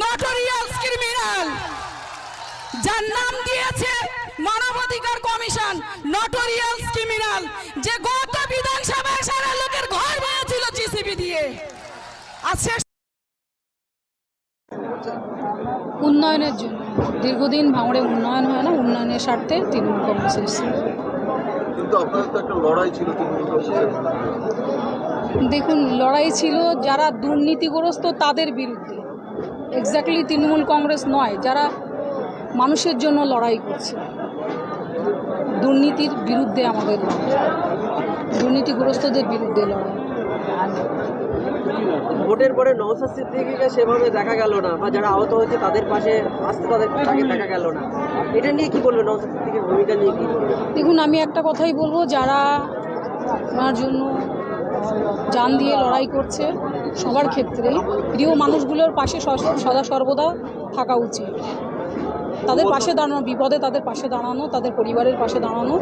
Notorious criminal যার নাম দিয়েছে মানবাধিকার কমিশন নটোরিয়াস ক্রিমিনাল যে গত বিধানসভায় সারা লোকের ঘর ভেঙেছিল জিসিবি দিয়ে। আর উন্নয়নের জন্য। দীর্ঘদিন ভাঙড়ে উন্নয়ন হয় না উন্নয়নের স্বার্থে তৃণমূল কংগ্রেস এসেছে। কিন্তু আপনাদের তো একটা লড়াই ছিল তৃণমূল কংগ্রেসের। দেখুন লড়াই ছিল যারা দুর্নীতিগ্রস্ত তাদের বিরুদ্ধে। এক্স্যাক্টলি তৃণমূল কংগ্রেস নয় যারা মানুষের জন্য লড়াই করছে। দুর্নীতির বিরুদ্ধে আমাদের লড়াই। দুর্নীতিগ্রস্তদের বিরুদ্ধে লড়াই। ভোটের পরে নওসাদ সিদ্দিকিকে সেভাবে দেখা গেল না বা যারা আহত হয়েছে তাদের পাশে আসতে তাদের তাকে দেখা গেল না। এটা নিয়ে কি বলবেন নওসাদ সিদ্দিকির ভূমিকা নিয়ে কি দেখুন আমি একটা কথাই বলব যারা ওনার জন্য জান দিয়ে লড়াই করছে সবার ক্ষেত্রেই। প্রিয় মানুষগুলোর পাশে সদা সর্বদা থাকা উচিত। তাদের পাশে দাঁড়ানো বিপদে তাদের পাশে দাঁড়ানো তাদের পরিবারের পাশে দাঁড়ানো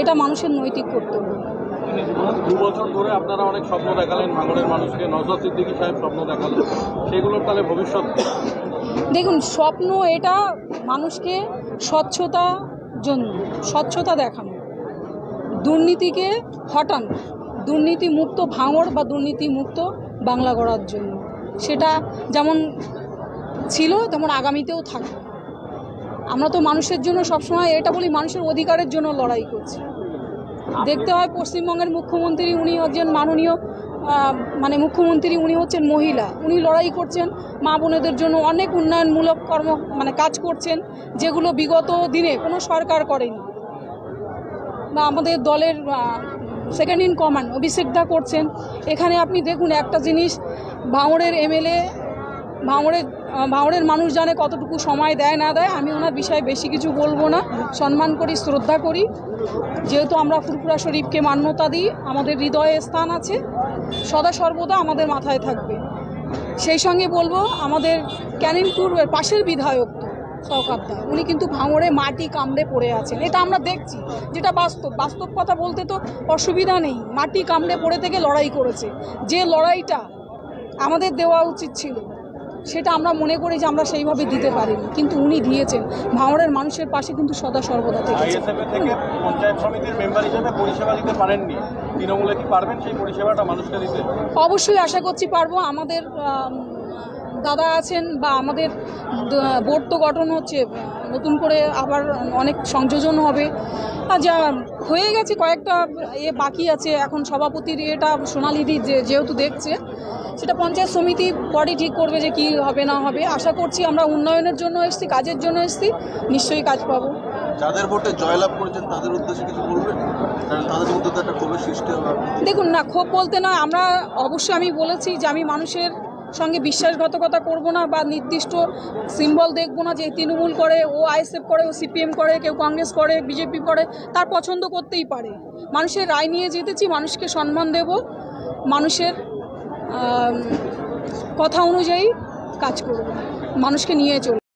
এটা মানুষের নৈতিক কর্তব্য। দু বছর ধরে আপনারা অনেক স্বপ্ন দেখালেন ভাঙড়ের মানুষকে নজর সিদ্দিকী সাহেব স্বপ্ন দেখালেন। সেগুলোর তাহলে ভবিষ্যৎ দেখুন স্বপ্ন এটা মানুষকে স্বচ্ছতা জন্য স্বচ্ছতা দেখানো দুর্নীতিকে হটানো দুর্নীতি মুক্ত ভাঙড় বা দুর্নীতি মুক্ত বাংলা গড়ার জন্য। সেটা যেমন ছিল, তেমন আগামীতেও থাকবে। আমরা তো মানুষের জন্য সবসময় এটা বলি, মানুষের অধিকারের জন্য লড়াই করছি। দেখতে হয় পশ্চিমবঙ্গের মুখ্যমন্ত্রী, উনি হচ্ছেন মাননীয় মানে মুখ্যমন্ত্রী, উনি হচ্ছেন মহিলা। উনি লড়াই করছেন মা বোনেদের জন্য অনেক উন্নয়নমূলক কর্ম মানে কাজ করছেন, যেগুলো বিগত দিনে কোনো সরকার করেনি। বা আমাদের দলের second in command Abhishek da করছেন। এখানে আপনি দেখুন একটা জিনিস, ভাঙড়ের এমএলএ, ভাঙড়ের ভাঙড়ের মানুষ জানে কতটুকু সময় দেয় না দেয়, আমি ওনার বিষয়ে বেশি কিছু বলব না। সম্মান করি, শ্রদ্ধা করি। যেহেতু আমরা ফুরফুরা শরীফকে মান্যতা দিই, আমাদের হৃদয়ে স্থান আছে, সদা সর্বদা আমাদের মাথায় থাকবে। সেই সঙ্গে বলব, আমাদের ক্যানিনপুর পাশের বিধায়ক তো উনি কিন্তু ভাঙড়ে মাটি কামড়ে পড়ে আছেন। এটা আমরা দেখছি। যেটা বাস্তব বাস্তব কথা বলতে তো অসুবিধা নেই। মাটি কামড়ে পড়ে থেকে লড়াই করেছে। যে লড়াইটা আমাদের দেওয়া উচিত ছিল সেটা আমরা মনে করি যে আমরা সেইভাবে দিতে পারিনি। কিন্তু উনি দিয়েছেন। ভাঙড়ের মানুষের পাশে কিন্তু সদা সর্বদা থেকে পঞ্চায়েত সমিতির মেম্বার হিসেবে পরিষেবা দিতে পারেননি। তৃণমূলে কি পারবেন সেই পরিষেবাটা মানুষকে দিতে? অবশ্যই আশা করছি পারব। আমাদের আম, দাদা আছেন বা আমাদের বোর্ড তো গঠন হচ্ছে নতুন করে আবার অনেক সংযোজন হবে। আর যা হয়ে গেছে কয়েকটা এ বাকি আছে এখন সভাপতির এটা সোনালিদি যে যেহেতু দেখছে সেটা পঞ্চায়েত সমিতি পরে ঠিক করবে যে কি হবে না হবে। আশা করছি আমরা উন্নয়নের জন্য এসেছি কাজের জন্য এসেছি নিশ্চয়ই কাজ পাবো। যাদের ভোটে জয়লাভ করেছেন তাদের উদ্দেশ্যে কিছু বলবেন? তাদের মধ্যে একটা ক্ষোভের সৃষ্টি হবে। দেখুন না ক্ষোভ বলতে নয় আমরা অবশ্যই আমি বলেছি যে আমি মানুষের সঙ্গে বিশ্বাসঘাতকতা করব না বা নির্দিষ্ট সিম্বল দেখব না যে তৃণমূল করে, ও আইএসএফ করে, ও সিপিএম করে, কেউ কংগ্রেস করে, বিজেপি করে, তার পছন্দ করতেই পারে। মানুষের রায় নিয়ে যেতেছি মানুষকে সম্মান দেব, মানুষের কথা অনুযায়ী কাজ করব, মানুষকে নিয়ে চলব।